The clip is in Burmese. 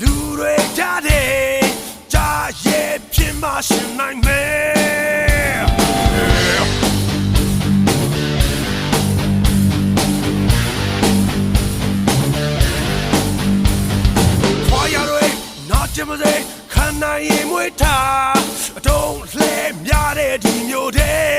လူတွေကြတဲ့ကြာရဲ့ပြင်မရှင်နိုင်မယ်ဖာရတွေနောက်ကျမစေခန္ဓာရင်မွေးထားအတုံးလှဲများတဲ့ဒီမျိုးတဲ့